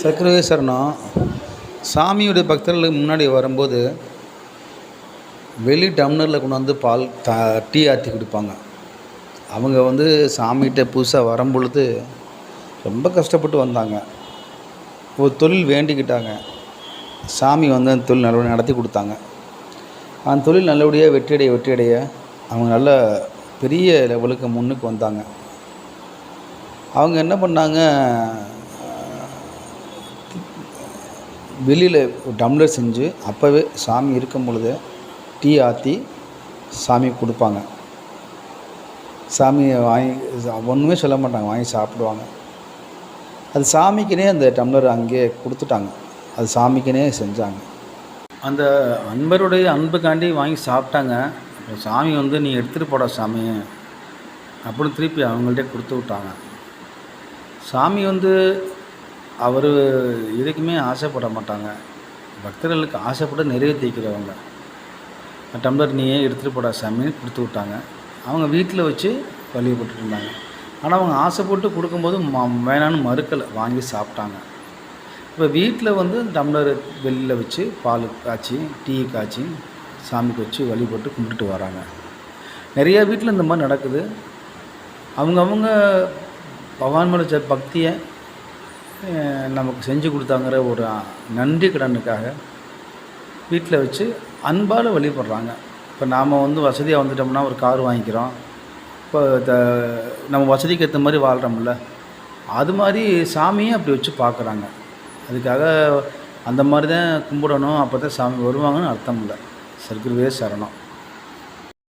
சக்கரவே சாமியுடைய பக்தர்களுக்கு முன்னாடி வரும்போது வெளி டம்னரில் கொண்டு வந்து பால் த டீ ஆற்றி கொடுப்பாங்க. அவங்க வந்து சாமிகிட்ட புதுசாக வரும்பொழுது ரொம்ப கஷ்டப்பட்டு வந்தாங்க. ஒரு தொழில் வேண்டிக்கிட்டாங்க. சாமி வந்து அந்த தொழில் நல்லபடியாக நடத்தி கொடுத்தாங்க. அந்த தொழில் நல்லபடியாக வெற்றியடைய வெற்றியடைய அவங்க நல்ல பெரிய லெவலுக்கு முன்னுக்கு வந்தாங்க. அவங்க என்ன பண்ணாங்க வெளியில் ஒரு டம்ளர் செஞ்சு அப்போவே சாமி இருக்கும் பொழுது டீ ஆற்றி சாமிக்கு கொடுப்பாங்க. சாமியை வாங்கி ஒன்றுமே சொல்ல மாட்டாங்க வாங்கி சாப்பிடுவாங்க. அது சாமிக்குனே அந்த டம்ளர் அங்கேயே கொடுத்துட்டாங்க. அது சாமிக்குனே செஞ்சாங்க. அந்த அன்பருடைய அன்புக்காண்டி வாங்கி சாப்பிட்டாங்க. இப்போ சாமி வந்து நீ எடுத்துகிட்டு போட சாமி. அப்படின்னு திருப்பி அவங்கள்ட்ட கொடுத்து விட்டாங்க. சாமி வந்து அவர் எதுக்குமே ஆசைப்பட மாட்டாங்க. பக்தர்களுக்கு ஆசைப்பட்டு நிறைவேற்றிக்கிறவங்க டம்ளர் நீயே எடுத்துகிட்டு போடா சாமின்னு கொடுத்து விட்டாங்க. அவங்க வீட்டில் வச்சு வழிபட்டு இருந்தாங்க. ஆனால் அவங்க ஆசைப்பட்டு கொடுக்கும்போது ம வேணான்னு மறுக்கலை. வாங்கி சாப்பிட்டாங்க. இப்போ வீட்டில் வந்து டம்ளர் வெளியில் வச்சு பால் காய்ச்சி டீ காய்ச்சி சாமிக்கு வச்சு வழிபட்டு கும்பிட்டுட்டு வராங்க. நிறையா வீட்டில் இந்த மாதிரி நடக்குது. அவங்கவுங்க பகவான் மேலே பக்தியை நமக்கு செஞ்சு கொடுத்தாங்கிற ஒரு நன்றி கடனுக்காக வீட்டில் வச்சு அன்பால் வழிபடுறாங்க. இப்போ நாம் வந்து வசதியாக வந்துட்டோம்னா ஒரு கார் வாங்கிக்கிறோம். இப்போ த நம்ம வசதிக்கு ஏற்ற மாதிரி வாழ்கிறோம்ல அது மாதிரி சாமியும் அப்படி வச்சு பார்க்குறாங்க. அதுக்காக அந்த மாதிரி தான் கும்பிடணும் அப்போ தான் சாமி வருவாங்கன்னு அர்த்தம் இல்லை. சர்க்குருவே சரணம்.